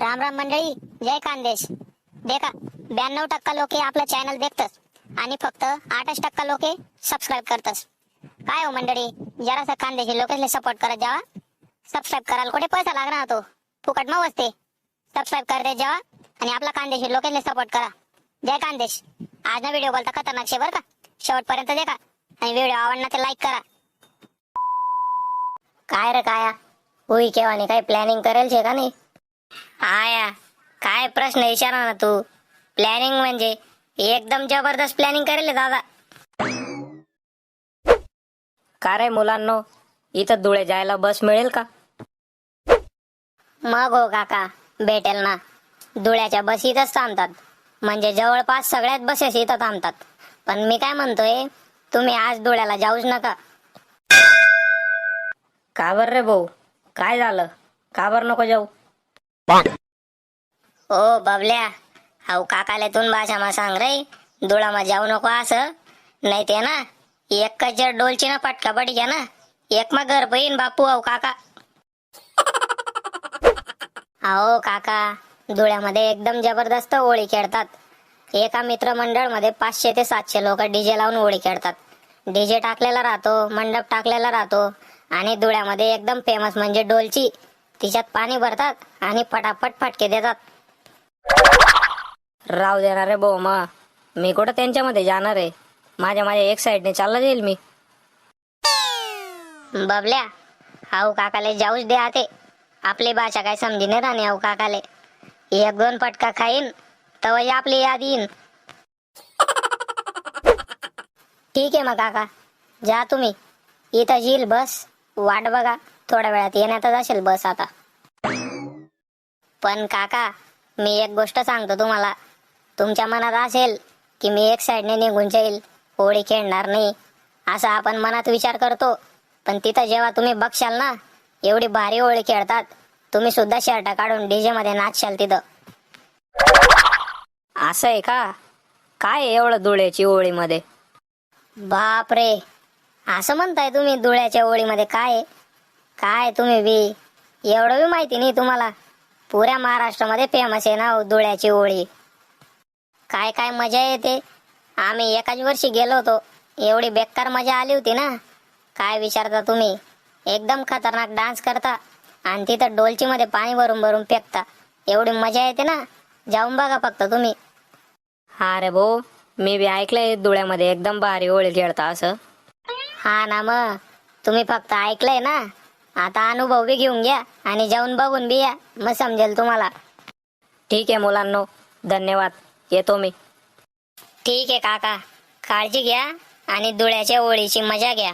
राम राम मंडळी जय खानदेश देखा ब्याण्णव टक्का लोके आपलं चॅनल देखतस आणि फक्त आठच टक्का लोके सबस्क्राईब करतस काय हो मंडळी जरासा खानदेशी लोकेसले सपोर्ट करत जावा. सबस्क्राईब करायला कुठे पैसा लागणार तो? फुकट मग असते. सबस्क्राईब करते जावा आणि आपला खानदेशी लोकेसले सपोर्ट करा. जय खानदेश आज ना व्हिडिओ बोलता खतरनाक शे बरं का? शेवटपर्यंत देखा आणि व्हिडिओ आवडला तर लाईक करा. काय रे काया? होई केव्हा नाही काही प्लॅनिंग करेल शे का नाही? आया काय प्रश्न विचारा ना तू? प्लॅनिंग म्हणजे एकदम जबरदस्त प्लॅनिंग करेल दादा. का रे मुलांनो? इथं धुळे जायला बस मिळेल का? मग हो काका भेटेल ना. धुळ्याच्या बस इथंच थांबतात. म्हणजे जवळपास सगळ्याच बसेस इथं थांबतात. पण मी काय म्हणतोय तुम्ही आज धुळ्याला जाऊच नका. का बर रे भाऊ? काय झालं? का बर नको जाऊ? ओ हो, बबल्या. हाऊ काकाले तून भाषा मा सांग रे. धुळामा जाऊ नको असं. नाही ते ना एक जर डोलची ना पटका पडी घ्या ना. एक मा घर पहिन बापू हाऊ काका. अहो काका धुळ्यामध्ये एकदम जबरदस्त होळी खेळतात. एका मित्रमंडळमध्ये पाचशे ते सातशे लोक डीजे लावून होळी खेळतात. डीजे टाकलेला राहतो मंडप टाकलेला राहतो. आणि धुळ्यामध्ये एकदम फेमस म्हणजे डोलची. तिच्यात पाणी भरतात आणि फटाफट फटके देतात. राव देणार रे भाऊ मा मी कुठं त्यांच्यामध्ये जाणार आहे? माझ्या माझ्या एक साईडने चालला जाईल मी. बबल्या हाऊ काकाले जाऊच दे आते. आपली भाषा काय समजी नाही राणी हाऊ काकाले. एक दोन पटका खाईन तवय आपली याद येईन. ठीक आहे मग काका. जा तुम्ही. इथं येईल बस. वाट बघा. थोड्या वेळात येण्यातच असेल बस आता. पण काका मी एक गोष्ट सांगतो तुम्हाला. तुमच्या मनात असेल की मी एक साईडने निघून जाईल होळी खेळणार नाही असा आपण मनात विचार करतो. पण तिथं जेव्हा तुम्ही बघशाल ना एवढी भारी होळी खेळतात तुम्ही सुद्धा शर्ट काढून डीजे मध्ये नाचशाल तिथं. असं आहे का? काय एवढं धुळ्याची होळीमध्ये? बाप रे असं म्हणताय तुम्ही धुळ्याच्या होळीमध्ये काय आहे? काय तुम्ही बी? एवढं बी माहिती नाही तुम्हाला. पुऱ्या महाराष्ट्रामध्ये फेमस आहे ना हो धुळ्याची होळी. काय काय मजा येते. आम्ही एकाच वर्षी गेलो होतो. एवढी बेकार मजा आली होती ना. काय विचारता तुम्ही? एकदम खतरनाक डान्स करता. आणि तिथं डोलची मध्ये पाणी भरून भरून फेकता. एवढी मजा येते ना. जाऊन बघा फक्त तुम्ही. हा रे भाऊ मी बी ऐकलंय धुळ्यामध्ये एकदम भारी होळी खेळता असं. हा ना मग. तुम्ही फक्त ऐकलंय ना. आता अनुभव बी घेऊन घ्या आणि जाऊन बघून बी या. मग समजेल तुम्हाला. ठीक आहे मुलांनो धन्यवाद. येतो मी. ठीक आहे काका. काळजी घ्या आणि धुळ्याच्या होळीची मजा घ्या.